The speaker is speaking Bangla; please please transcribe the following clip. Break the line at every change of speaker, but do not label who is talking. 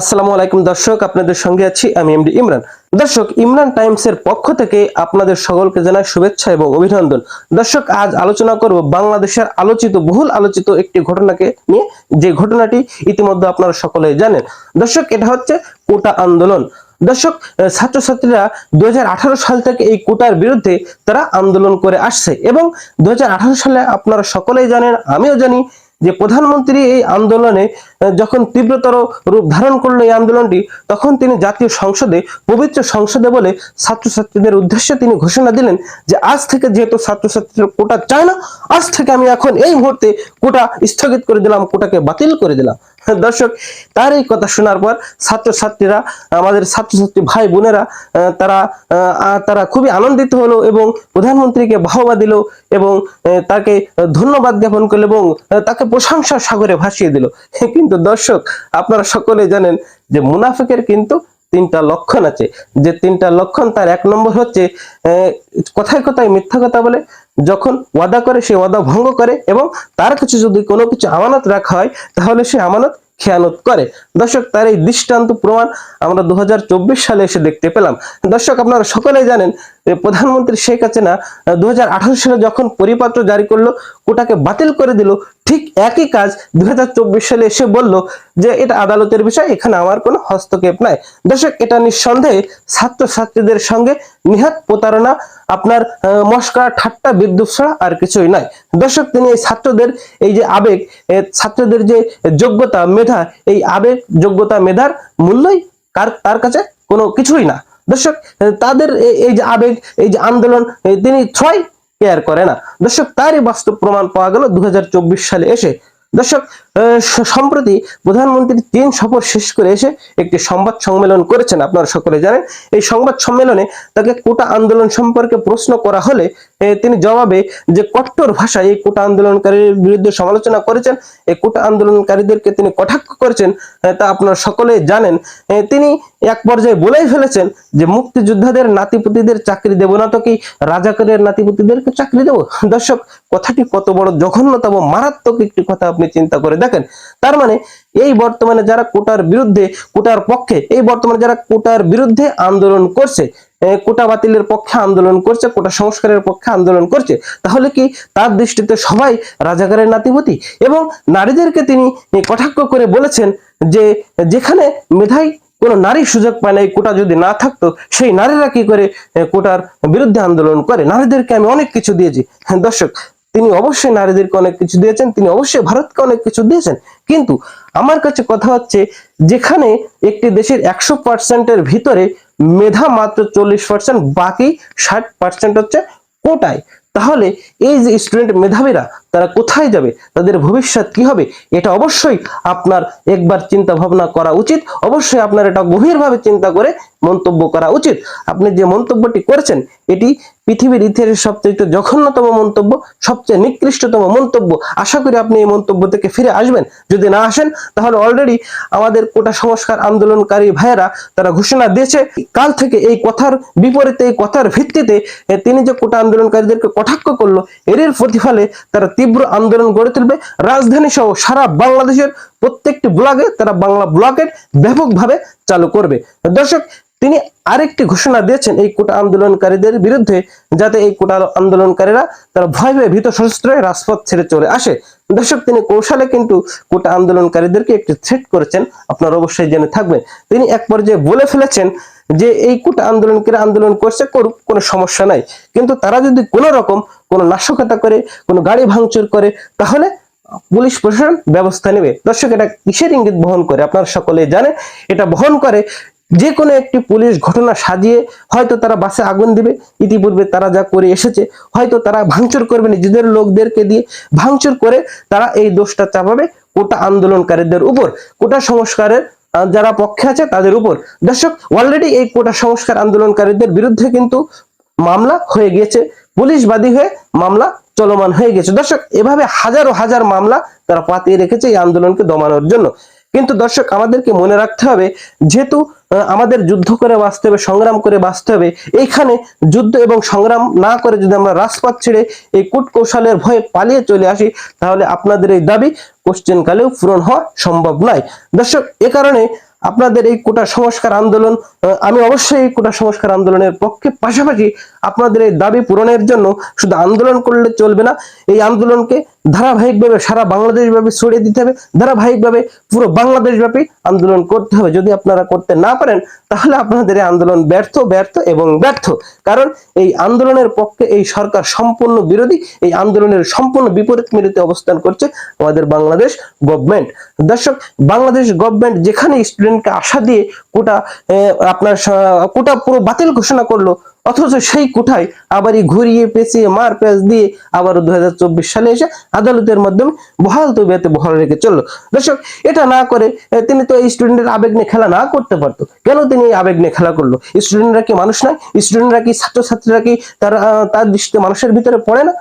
আসসালামু আলাইকুম দর্শক, আপনাদের সঙ্গে আছি আমি এমডি ইমরান। দর্শক, ইমরান টাইমসের পক্ষ থেকে আপনাদের সকলকে জানাই শুভেচ্ছা এবং অভিনন্দন। দর্শক, আজ আলোচনা করব বাংলাদেশের আলোচিত, বহুল আলোচিত একটি ঘটনাকে নিয়ে। যে ঘটনাটি ইতিমধ্যে আপনারা সকলেই জানেন। দর্শক, এটা হচ্ছে কোটা আন্দোলন। দর্শক ছাত্রছাত্রীরা দু হাজার আঠারো সাল থেকে এই কোটার বিরুদ্ধে তারা আন্দোলন করে আসছে এবং দু হাজার আঠারো সালে আপনারা সকলেই জানেন, আমিও জানি যে প্রধানমন্ত্রী এই আন্দোলনে যখন তীব্রতর রূপ ধারণ করল এই আন্দোলনটি, তখন তিনি জাতীয় সংসদে, পবিত্র সংসদে বলে ছাত্রছাত্রীদের উদ্দেশ্যে তিনি ঘোষণা দিলেন যে, আজ থেকে যেহেতু ছাত্রছাত্রীরা কোটা চায় না, আজ থেকে আমি এখন এই মুহূর্তে কোটা স্থগিত করে দিলাম, কোটাকে বাতিল করে দিলাম। দর্শক, তার এই কথা শোনার পর ছাত্রছাত্রীরা, আমাদের ছাত্রছাত্রী ভাই বোনেরা তারা তারা খুবই আনন্দিত হলো এবং প্রধানমন্ত্রীকে বাহবা দিল এবং তাকে ধন্যবাদ জ্ঞাপন করল এবং তাকে প্রশংসা সাগরে ভাসিয়ে দিল। কিন্তু দর্শক, আপনারা সকলে জানেন যে মুনাফিকের কিন্তু তিনটা লক্ষণ আছে। যে তিনটা লক্ষণ তার এক নম্বর হচ্ছে কথায় কথায় মিথ্যা কথা বলে, যখন ওয়াদা করে সে ওয়াদা ভঙ্গ করে এবং তার কাছে যদি কোনো কিছু আমানত রাখা হয়, তাহলে সে আমানত খেয়ানত করে। দর্শক, তার এই দৃষ্টান্ত প্রমাণ আমরা দু হাজার চব্বিশ সালে এসে দেখতে পেলাম। দর্শক, আপনারা সকলেই জানেন প্রধানমন্ত্রী শেখ হাসিনা দু সালে যখন পরিপত্র জারি করল কোটাকে বাতিল করে দিল ঠিক একই কাজ দুই হাজার চব্বিশ সালে এসে বলল যে এটা আদালতের বিষয় এখানে আমার কোনো হস্তক্ষেপ নাই। দর্শক এটা নিঃসন্দেহে ছাত্রছাত্রীদের সঙ্গে নিহাত প্রতারণা আপনার আহ, মস্করা ঠাট্টা বিদ্যুৎ ছাড়া আর কিছুই নয় দর্শক তিনি এই ছাত্রদের এই যে আবেগ ছাত্রদের যে যোগ্যতা মেধা এই আবেগ যোগ্যতা মেধার মূল্যই কার তার কাছে কোনো কিছুই না। দর্শক, তাদের এই যে আবেগ, এই যে আন্দোলন তিনি ছয় কেয়ার করে না। দর্শক, তারই বাস্তব প্রমাণ পাওয়া গেল দুহাজার চব্বিশ সালে এসে। দর্শক সম্প্রতি প্রধানমন্ত্রী চীন সফর শেষ করে এসে একটি সংবাদ সম্মেলন করেছেন, আপনারা সকলে জানেন। এই সংবাদ সম্মেলনে তাকে কোটা আন্দোলন সম্পর্কে প্রশ্ন করা হলে তিনি জবাবে যে কট্টর ভাষায় এই কোটা আন্দোলনকারীর বিরুদ্ধে সমালোচনা করেছেন, এই কোটা আন্দোলনকারীদেরকে তিনি কটাক্ষ করেছেন তা আপনারা সকলে জানেন। তিনি এক পর্যায়ে বলেই ফেলেছেন যে মুক্তিযোদ্ধাদের নাতিপুতিদের চাকরি দেব না তো কি রাজাকারের নাতিপুতিদেরকে চাকরি দেব? দর্শক, কথাটি কত বড় জঘন্যতম, মারাত্মক একটি কথা আপনি চিন্তা করে দেখেন। তার মানে এই বর্তমানে যারা কোটার বিরুদ্ধে, কোটার পক্ষে, এই বর্তমানে যারা কোটার বিরুদ্ধে আন্দোলন করছে কোটা বাতিলের পক্ষে আন্দোলন করছে, কোটা সংস্কারের পক্ষে আন্দোলন করছে, তাহলে কি তার দৃষ্টিতে সবাই রাজাকারের নাতিপতি? এবং নারীদেরকে তিনি কটাক্ষ করে বলেছেন যে যেখানে মেধাই কোন নারী সুযোগ পায় না এই কোটা যদি না থাকতো, সেই নারীরা কি করে কোটার বিরুদ্ধে আন্দোলন করে? নারীদেরকে আমি অনেক কিছু দিয়েছি। হ্যাঁ দর্শক, তিনি অবশ্যই নারীদেরকে অনেক কিছু দিয়েছেন, তিনি অবশ্যই ভারতকে অনেক কিছু দিয়েছেন। কিন্তু আমার কাছে কথা হচ্ছে, যেখানে একটি দেশের একশো পার্সেন্টের ভিতরে মেধা মাত্র চল্লিশ পার্সেন্ট বাকি ষাট পার্সেন্ট হচ্ছে কোটায়। তাহলে এই যে স্টুডেন্ট মেধাবীরা তারা কোথায় যাবে? তাদের ভবিষ্যৎ কি হবে? এটা অবশ্যই আপনার একবার চিন্তা ভাবনা করা উচিত। অবশ্যই আপনার এটা গভীরভাবে চিন্তা করে মন্তব্য করা উচিত। আপনি যে মন্তব্যটি করেছেন, এটি পৃথিবীর ইতিহাসের সবচেয়ে জঘন্যতম মন্তব্য, সবচেয়ে নিকৃষ্টতম মন্তব্য। আশা করি আপনি এই মন্তব্য থেকে ফিরে আসবেন। যদি না আসেন, তাহলে অলরেডি আমাদের কোটা সংস্কার আন্দোলনকারী ভাইয়েরা তারা ঘোষণা দিয়েছে, কাল থেকে এই কথার বিপরীতে, এই কথার ভিত্তিতে তিনি যে কোটা আন্দোলনকারীদেরকে কটাক্ষ করল এর প্রতিফলে তারা তীব্র আন্দোলন গড়ে তুলবে। রাজধানী সহ সারা বাংলাদেশের প্রত্যেকটি ব্লকে তারা বাংলা ব্লকেট ব্যাপকভাবে চালু করবে। দর্শক, তিনি আরেকটি ঘোষণা দিয়েছেন এই কোটা আন্দোলনকারীদের বিরুদ্ধে, যাতে এই কোটা আন্দোলনকারীরা তারা ভয় ভয়ে ভীত সশস্ত্র রাজপথ ছেড়ে চলে আসে। দর্শক, তিনি কৌশলে কিন্তু কোটা আন্দোলনকারীদেরকে একটি থ্রেট করেছেন। আপনারা অবশ্যই জেনে থাকবেন। তিনি এক পর্যায়ে বলে ফেলেছেন যে, এই কোটা আন্দোলনকারী আন্দোলন করছে, করুক, কোনো সমস্যা নাই। কিন্তু তারা যদি কোনো রকম কোনো নাশকতা করে, কোনো গাড়ি ভাঙচুর করে, তাহলে পুলিশ প্রশাসন ব্যবস্থা নেবে। দর্শক, এটা কিসের ইঙ্গিত বহন করে? আপনারা সকলে জানেন। এটা বহন করে যে কোনো একটি পুলিশ ঘটনা সাজিয়ে হয়তো তারা বাসে আগুন দিবে। ইতিপূর্বে তারা যা করে এসেছে, হয়তো তারা ভাঙচুর করবে নিজেদের লোকদেরকে দিয়ে ভাঙচুর করে তারা এই দোষটা চাপাবে কোটা আন্দোলনকারীদের উপর। কোটা সংস্কারের যারা পক্ষে আছে তাদের উপর। দর্শক অলরেডি এই কোটা সংস্কার আন্দোলনকারীদের বিরুদ্ধে কিন্তু মামলা হয়ে গিয়েছে। পুলিশ বাদী হয়ে মামলা চলমান হয়ে গেছে দর্শক, এভাবে হাজারো হাজার মামলা তারা পাতিয়ে রেখেছে এই আন্দোলনকে দমানোর জন্য। কিন্তু দর্শক, আমাদেরকে মনে রাখতে হবে, যেহেতু আমাদের যুদ্ধ করে বাঁচতে হবে, সংগ্রাম করে বাঁচতে হবে। এইখানে যুদ্ধ এবং সংগ্রাম না করে যদি আমরা রাজপথ ছেড়ে এই কূট কৌশলের ভয়ে পালিয়ে চলে আসি, তাহলে আপনাদের এই দাবি কোশ্চেন কালেও পূরণ হওয়া সম্ভব নয়। দর্শক, এ কারণে আপনাদের এই কোটা সংস্কার আন্দোলন আমি অবশ্যই এই কোটা সংস্কার আন্দোলনের পক্ষে পাশাপাশি আপনাদের এই দাবি পূরণের জন্য শুধু আন্দোলন করলে চলবে না, এই আন্দোলনকে ধারাবাহিকভাবে সারা বাংলাদেশ ব্যাপী ছড়িয়ে দিতে হবে, ধারাবাহিকভাবে পুরো বাংলাদেশ ব্যাপী আন্দোলন করতে হবে। যদি আপনারা করতে না পারেন, তাহলে আপনাদের এই আন্দোলন ব্যর্থ ব্যর্থ এবং ব্যর্থ। কারণ এই আন্দোলনের পক্ষে এই সরকার সম্পূর্ণ বিরোধী, এই আন্দোলনের সম্পূর্ণ বিপরীত মেরুতে অবস্থান করছে আমাদের বাংলাদেশ গভর্নমেন্ট। দর্শক, বাংলাদেশ গভর্নমেন্ট যেখানে স্টুডেন্টকে আশা দিয়ে কোটা আপনার কোটা পুরো বাতিল ঘোষণা করল। অথচ সেই কোঠায় আবারই ঘুরিয়ে পেঁচিয়ে মার পেঁচ দিয়ে আবার দু সালে এসে আদালতের মাধ্যমে বহাল তবিয়াতে বহাল রেখে চলল। দর্শক, এটা না করে তিনি তো স্টুডেন্টের আবেগ নিয়ে খেলা না করতে পারতো। কেন তিনি এই আবেগ নিয়ে খেলা করল? স্টুডেন্টরা কি মানুষ নয়? স্টুডেন্টরা কি ছাত্রছাত্রীরা কি তার তার দৃষ্টিতে মানুষের ভিতরে পড়ে না?